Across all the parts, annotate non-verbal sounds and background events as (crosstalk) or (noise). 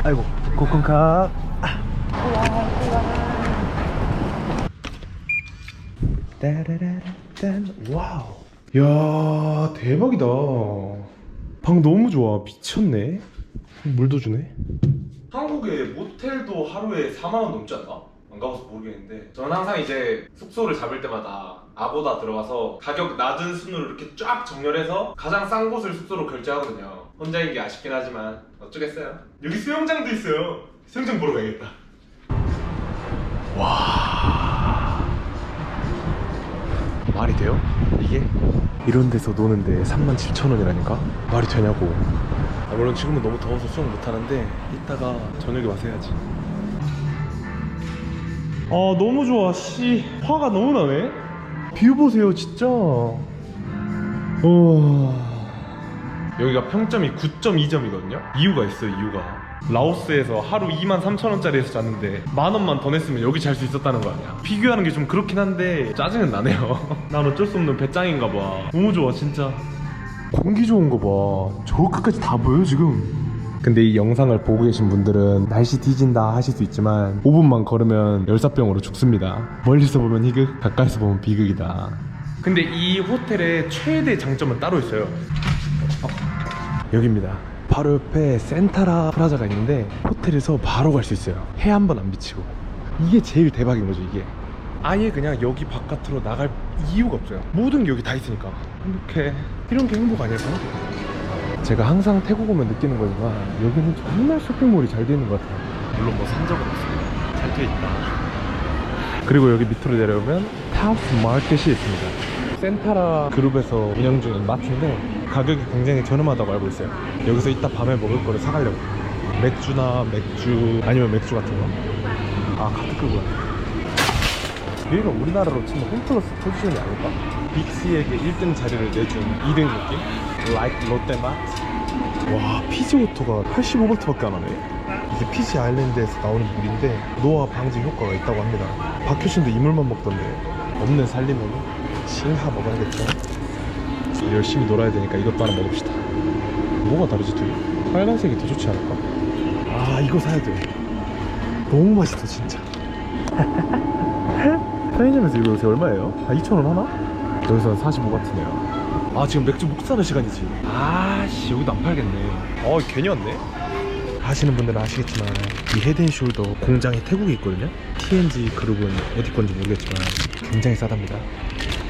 에어컨 따라라란 와우. 야 대박이다. 방 너무 좋아. 미쳤네. 물도 주네. 한국에 모텔도 하루에 4만 원 넘지 않나? 안 가봐서 모르겠는데. 저는 항상 이제 숙소를 잡을 때마다 아고다 들어가서 가격 낮은 순으로 이렇게 쫙 정렬해서 가장 싼 곳을 숙소로 결제하거든요. 혼자인 게 아쉽긴 하지만 어쩌겠어요? 여기 수영장도 있어요. 수영장 보러 가야겠다. 말이 돼요? 이게? 이런 데서 노는데 37,000원이라니까? 말이 되냐고. 아, 물론 지금은 너무 더워서 수영 못하는데 이따가 저녁에 와서 해야지. 아 너무 좋아. 씨 화가 너무 나네. 뷰 보세요 진짜. 우와 여기가 평점이 9.2점이거든요? 이유가 있어요 이유가. 라오스에서 하루 2만 3천 원짜리에서 잤는데 만 원만 더 냈으면 여기 잘 수 있었다는 거 아니야? 비교하는 게 좀 그렇긴 한데 짜증은 나네요. (laughs) 난 어쩔 수 없는 배짱인가 봐. 너무 좋아 진짜. 공기 좋은 거봐저 끝까지 다 보여 지금. 근데 이 영상을 보고 계신 분들은 날씨 뒤진다 하실 수 있지만 5분만 걸으면 열사병으로 죽습니다. 멀리서 보면 희극 가까이서 보면 비극이다. 근데 이 호텔의 최대 장점은 따로 있어요 여기입니다. 바로 옆에 센타라 프라자가 있는데 호텔에서 바로 갈 수 있어요. 해 한 번 안 비치고. 이게 제일 대박인 거죠, 이게. 아예 그냥 여기 바깥으로 나갈 이유가 없어요. 모든 게 여기 다 있으니까. 이렇게 이런 게 행복 아닐까? 제가 항상 태국 오면 느끼는 거지만 여기는 정말 쇼핑몰이 잘 되어 있는 것 같아요. 물론 뭐 산 적은 없습니다. 잘 되어 있다. 그리고 여기 밑으로 내려오면 타우스 마켓이 있습니다. 센타라 그룹에서 운영 중인 마트인데 가격이 굉장히 저렴하다고 알고 있어요. 여기서 이따 밤에 먹을 거를 사가려고. 맥주나 맥주 아니면 맥주 같은 거. 아 카드 끄고. 여기가 우리나라로 치면 홈플러스 포지션이 아닐까? 빅시에게 1등 자리를 내준 2등 느낌? Like 롯데마트? 와 피지 오토가 85볼트밖에 안 하네. 이게 피지 아일랜드에서 나오는 물인데 노화 방지 효과가 있다고 합니다. 박효신도 이 물만 먹던데 없는 살리면 싱하 먹어야겠죠. 열심히 놀아야 되니까 이것도 하나 먹읍시다. 뭐가 다르지 둘이? 빨간색이 더 좋지 않을까? 아 이거 사야 돼. 너무 맛있어 진짜. (laughs) 편의점에서 이거 요새 얼마예요? 아 2,000원 하나? 여기서 45바트네요. 아 지금 맥주 못 사는 시간이지. 아씨 여기도 안 팔겠네. 어 괜히 왔네. 아시는 분들은 아시겠지만 이 헤드앤숄더 공장이 태국에 있거든요 TNG 그룹은 어디 건지 모르겠지만 굉장히 싸답니다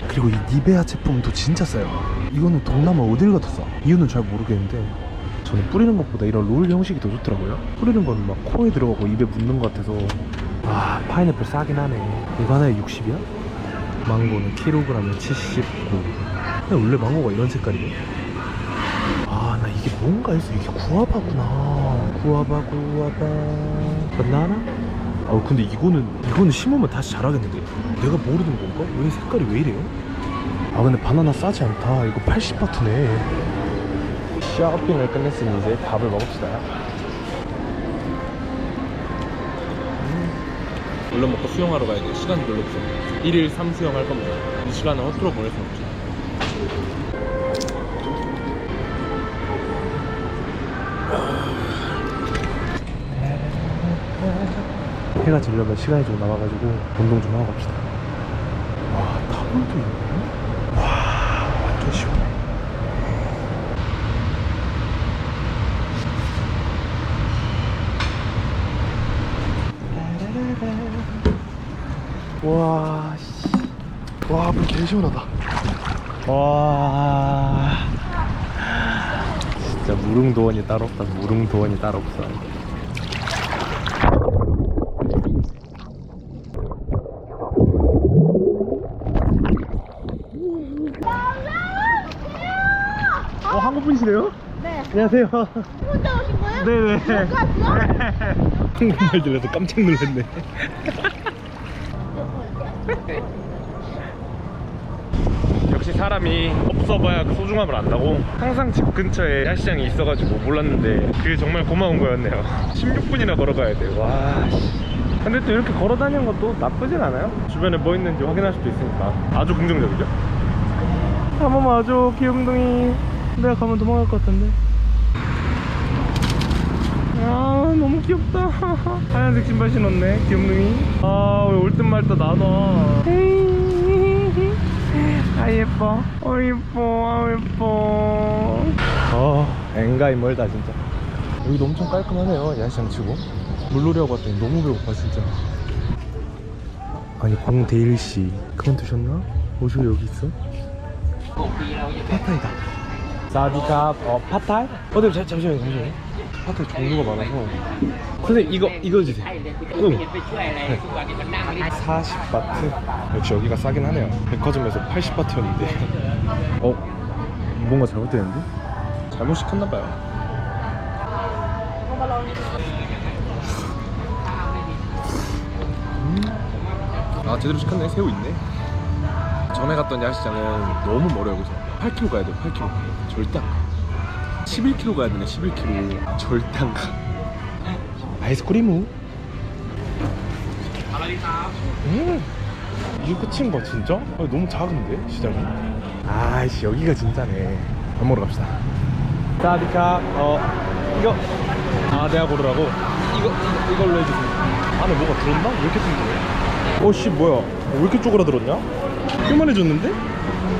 그리고 이 니베아 제품도 진짜 싸요 이거는 동남아 어딜 싸 이유는 잘 모르겠는데 저는 뿌리는 것보다 이런 롤 형식이 더 좋더라고요 뿌리는 건막 코에 들어가고 입에 묻는 것 같아서 아 파인애플 싸긴 하네 이거 하나에 60이야? 망고는 킬로그램에 79 근데 원래 망고가 이런 색깔이에요? 아나 이게 뭔가 했어 이게 구아바구나 구아바 구아바 바나나? 아 근데 이거는 이거는 심으면 다시 자라겠는데 내가 모르는 건가? 왜 색깔이 왜 이래요? 아 근데 바나나 싸지 않다 이거 80바트네 쇼핑을 끝냈으니 이제 밥을 먹읍시다 얼른 먹고 수영하러 가야 돼. 시간이 별로 없어. 1일 3수영 할 겁니다. 이 시간을 허투루 보낼 순 없지. 해가 지려면 시간이 좀 남아가지고 운동 좀 하고 갑시다 와 타월도 있네 와 완전 시원해 와, 씨. 와, 물 개 시원하다. 와. 진짜 무릉도원이 따로 없다. 무릉도원이 따로 없어. 어, 한국 분이시네요? 네. 안녕하세요. 혼자 오신 거예요? 네네. 갔어? 한국말 들려서 깜짝 놀랐네. 역시 사람이 없어 봐야 그 소중함을 안다고? 항상 집 근처에 야시장이 있어가지고 몰랐는데 그게 정말 고마운 거였네요. (laughs) 16분이나 걸어가야 돼와 근데 또 이렇게 걸어 다니는 것도 나쁘진 않아요. 주변에 뭐 있는지 확인할 수도 있으니까. 아주 긍정적이죠? 한 번만 와줘 귀염둥이. 내가 가면 도망갈 것 같은데. 아 너무 귀엽다. (laughs) 하얀색 신발 신었네 귀염둥이. 아왜올 땐말다 나눠. 아 예뻐? 어 예뻐 아 예뻐. 아 엥가이 멀다 진짜. 여기도 엄청 깔끔하네요 야시장 치고. 물놀이 하고 왔더니 너무 배고파 진짜. 아니 공대일씨 그만 두셨나? 어디서 여기 있어? 파타이다. 사디캅 어 파타이? 어 네, 잠- 잠시만요 잠시만요 파타이 종류가 많아서. 선생님 이거 이거 주세요. 응. 40바트. 역시 여기가 싸긴 하네요. 백화점에서 80바트였는데. 어? 뭔가 잘못되는데? 잘못 시켰나봐요. 아 제대로 시켰네. 새우 있네. 전에 갔던 야시장은 너무 멀어요 여기서. 8km 가야 돼요 8km 절대 안 가 11km 가야 되네 11km 절대 안가 아이스크림우 음 이게 끝인가 진짜? 아니, 너무 작은데 시장이? 아이씨 여기가 진짜네. 밥 먹으러 갑시다. 사디카 어 이거. 아 내가 고르라고? 이거, 이걸로 해주세요. 안에 뭐가 들었나? 왜 이렇게 뚱뚱해? 어씨 뭐야? 왜 이렇게 쪼그라들었냐? 요만해졌는데?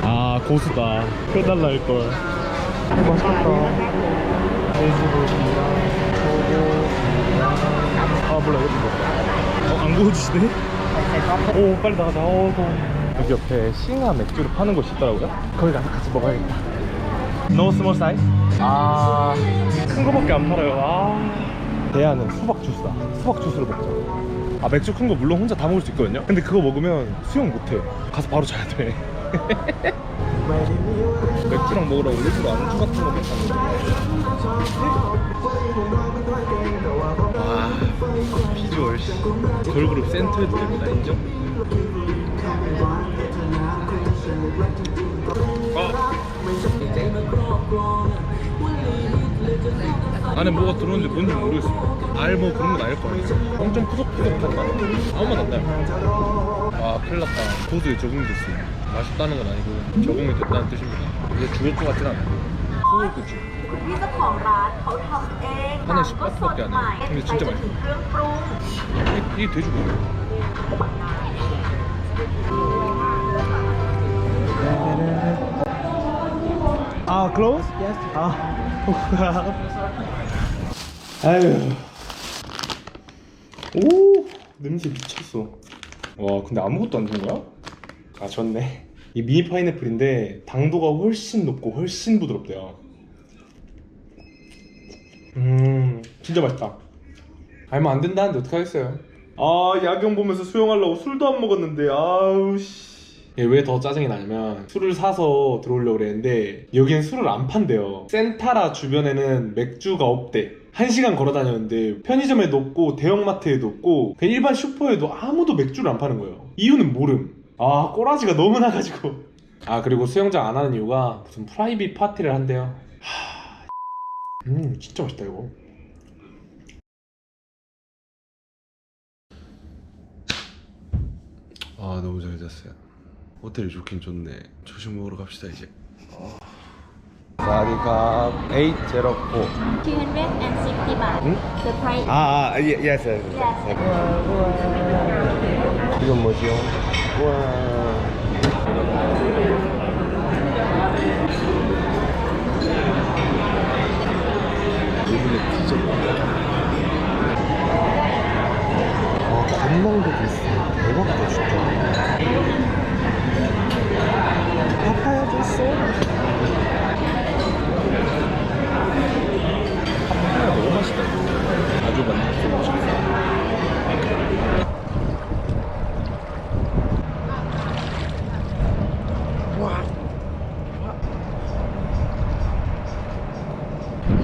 아 고수다. 빼달라 할걸 어, 맛있겠다. 아 몰라 이거 먹자 어안 구워주시네? 오 빨리 나가자. 어 더워. 여기 옆에 싱하 맥주를 파는 곳이 있더라고요. 거기 가서 같이 먹어야겠다. No small size? 아 큰 거밖에 안 팔아요. 아. 대안은 수박 주스다. 수박 주스를 먹자. 아 맥주 큰 거 물론 혼자 다 먹을 수 있거든요. 근데 그거 먹으면 수영 못 해. 가서 바로 자야 돼 (laughs) 맥주랑 먹으라고 일부러 안주 같은 거 먹었는데. 와 비주얼 씨. 걸그룹 센터에도 됩니다 인정? 어. 안에 뭐가 들어오는지 뭔지 모르겠어. 알뭐 그런 건 아닐 거 아니야. 엄청 푸석푸석한다 아무 맛 안 나요 아 큰일 났다. 고수에 적응이 됐어요 맛있다는 건 아니고 적응이 됐다는 뜻입니다 이게 죽을 것 같진 않아요 소울 고추 พี่เจ้าของร้านเขาทำเอง 하나씩 ก็ 박스 สด 밖에 안 ใหม่ 해요. 근데 ไปจ 진짜 นถึงเครื่องปรุง 이게, 이게 돼지고기 아, close? Yes. 아. (laughs) 아유. 오, 냄새 미쳤어. 와, 근데 아무것도 안 준 거야? 아, 좋네. 이 미니 파인애플인데 당도가 훨씬 높고 훨씬 부드럽대요. 음, 진짜 맛있다. 알면 안 된다는데 어떡하겠어요. 아, 야경 보면서 수영하려고 술도 안 먹었는데, 아우, 씨. 왜 더 짜증이 나냐면 술을 사서 들어오려고 그랬는데 여기는 술을 안 판대요 센타라 주변에는 맥주가 없대 한 시간 걸어 다녔는데 편의점에도 없고 대형마트에도 없고 그냥 일반 슈퍼에도 아무도 맥주를 안 파는 거예요 이유는 모름 아 꼬라지가 너무 나가지고 아 그리고 수영장 안 하는 이유가 무슨 프라이빗 파티를 한대요 하... 음 진짜 맛있다 이거 아 너무 잘 잤어요 호텔이 좋긴 좋네 조식 먹으러 갑시다 이제 사리가 804 260 baht. 아, 아 예, 예 yes, yes. yes. yes. 뭐지요? 아. 파파야 줬어? 파파야 너무 맛있다, 이거. 아주 맛있어.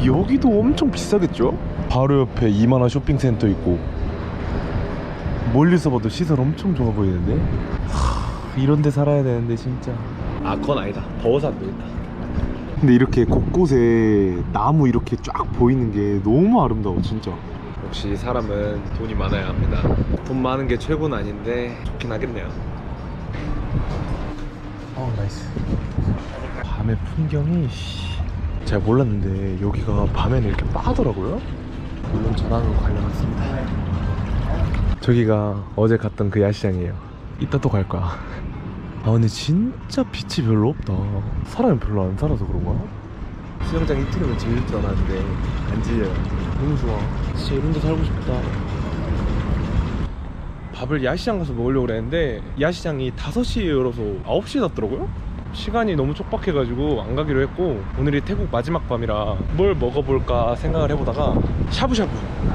여기도 엄청 비싸겠죠? 바로 옆에 이만한 쇼핑센터 있고 멀리서 봐도 시설 엄청 좋아 보이는데? 하, 이런 데 살아야 되는데 진짜. 아 그건 아니다. 더워서 안 되겠다. 근데 이렇게 곳곳에 나무 이렇게 쫙 보이는 게 너무 아름다워 진짜. 역시 사람은 돈이 많아야 합니다. 돈 많은 게 최고는 아닌데 좋긴 하겠네요. 어 나이스. 밤의 풍경이 씨, 잘 몰랐는데 여기가 밤에는 이렇게 빠더라고요 물론 전화로 관련했습니다. 저기가 어제 갔던 그 야시장이에요. 이따 또 갈 거야. 아 근데 진짜 빛이 별로 없다. 사람이 별로 안 살아서 그런가? 수영장 이틀이면 질릴 줄 알았는데 안 질려요. 너무 좋아. 진짜 이런 데 살고 싶다. 밥을 야시장 가서 먹으려고 그랬는데 야시장이 5시에 열어서 9시에 닫더라고요? 시간이 너무 촉박해가지고 안 가기로 했고 오늘이 태국 마지막 밤이라 뭘 먹어볼까 생각을 해보다가 샤브샤브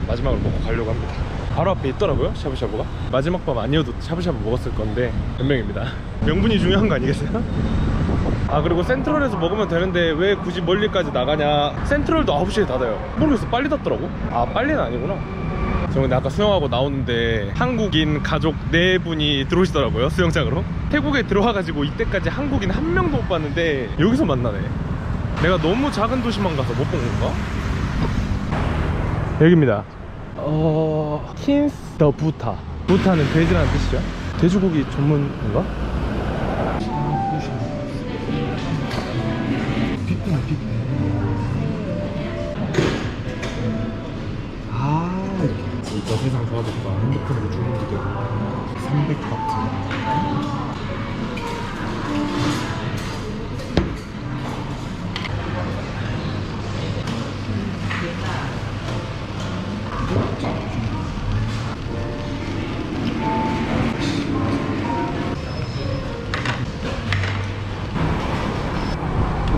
마지막으로 먹고 가려고 합니다. 바로 앞에 있더라고요 샤브샤브가. 마지막 밤 아니어도 샤브샤브 먹었을 건데 변명입니다. 명분이 중요한 거 아니겠어요? 아 그리고 센트럴에서 먹으면 되는데 왜 굳이 멀리까지 나가냐. 센트럴도 9시에 닫아요. 모르겠어 빨리 닫더라고. 아 빨리는 아니구나 저 근데 아까 수영하고 나오는데 한국인 가족 네 분이 들어오시더라고요 수영장으로. 태국에 들어와가지고 이때까지 한국인 한 명도 못 봤는데 여기서 만나네. 내가 너무 작은 도시만 가서 못 본 건가? 여기입니다. 어... 킨스 더 부타. 부타는 돼지라는 뜻이죠? 돼지고기 전문인가? 진짜 세상 좋아졌다. 핸드폰으로 주문도 되고. 300바트.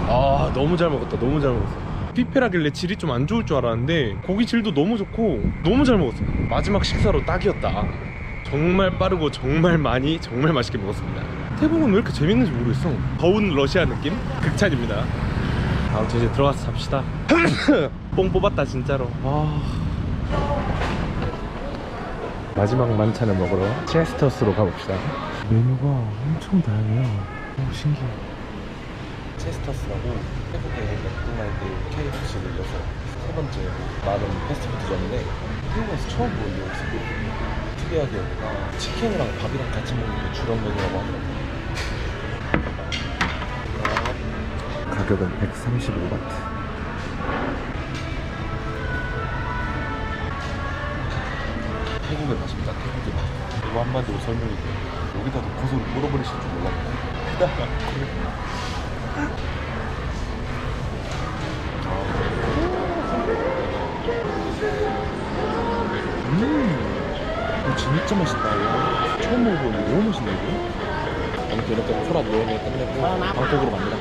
아 너무 잘 먹었다. 너무 잘 먹었어 피페라길래 질이 좀 안 좋을 줄 알았는데 고기 질도 너무 좋고 너무 잘 먹었어요. 마지막 식사로 딱이었다. 정말 빠르고 정말 많이 정말 맛있게 먹었습니다. 태국은 왜 이렇게 재밌는지 모르겠어. 더운 러시아 느낌? 극찬입니다. 아무튼 이제 들어가서 잡시다. (coughs) 뽕 뽑았다 진짜로. 아... 마지막 만찬을 먹으러 체스터스로 가봅시다. 메뉴가 엄청 다양해요. 오 신기해. 체스터스라고 태국의 맥도날드 KFC를 이어서 세 번째 많은 패스트푸드점인데 태국에서 처음 보는 요있어요 특이하게 여기가 치킨이랑 밥이랑 같이 먹는 게 주력 메뉴라고 하더라고요. 가격은 135바트. 태국의 맛입니다 태국의 맛. 이거 한마디로 설명이 돼요. 여기다 도 고소를 물어버리실 줄 몰랐네 (laughs) 진짜 맛있다. 이거. 처음 먹어보는데 너무 맛있네 이거. 아무튼 이렇게 코랍 여행을 끝내고 방콕으로 갑니다.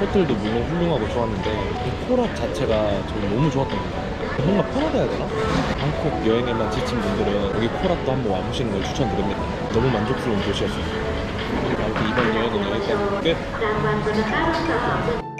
호텔도 물론 훌륭하고 좋았는데 이 코랍 자체가 저는 너무 좋았던 것 같아요. 뭔가 편하다 해야 되나? 방콕 여행에만 지친 분들은 여기 코랍도 한번 와보시는 걸 추천드립니다. 너무 만족스러운 도시였어요. 아무튼 이번 여행은 여기까지 끝.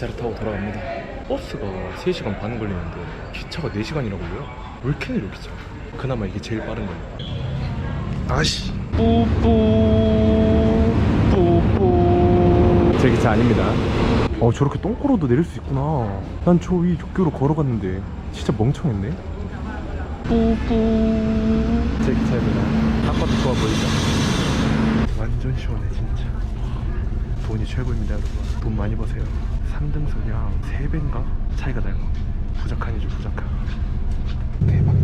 기차를 타고 돌아갑니다. 버스가 3시간 반 걸리는데 기차가 4시간이라고요? 왜 이렇게 느려 기차? 그나마 이게 제일 빠른 거예요. 아씨. 뿌뿌 뿌뿌. 제 기차 아닙니다. 어 저렇게 똥꼬로도 내릴 수 있구나. 난 저위 도쿄로 걸어갔는데 진짜 멍청했네. 뿌뿌. 제 기차입니다. 아까도 좋아 보이죠? 완전 시원해 진짜. 돈이 최고입니다 여러분 돈 많이 버세요 3등석이랑 3배인가? 차이가 나요. 부작한이죠 부작한 대박.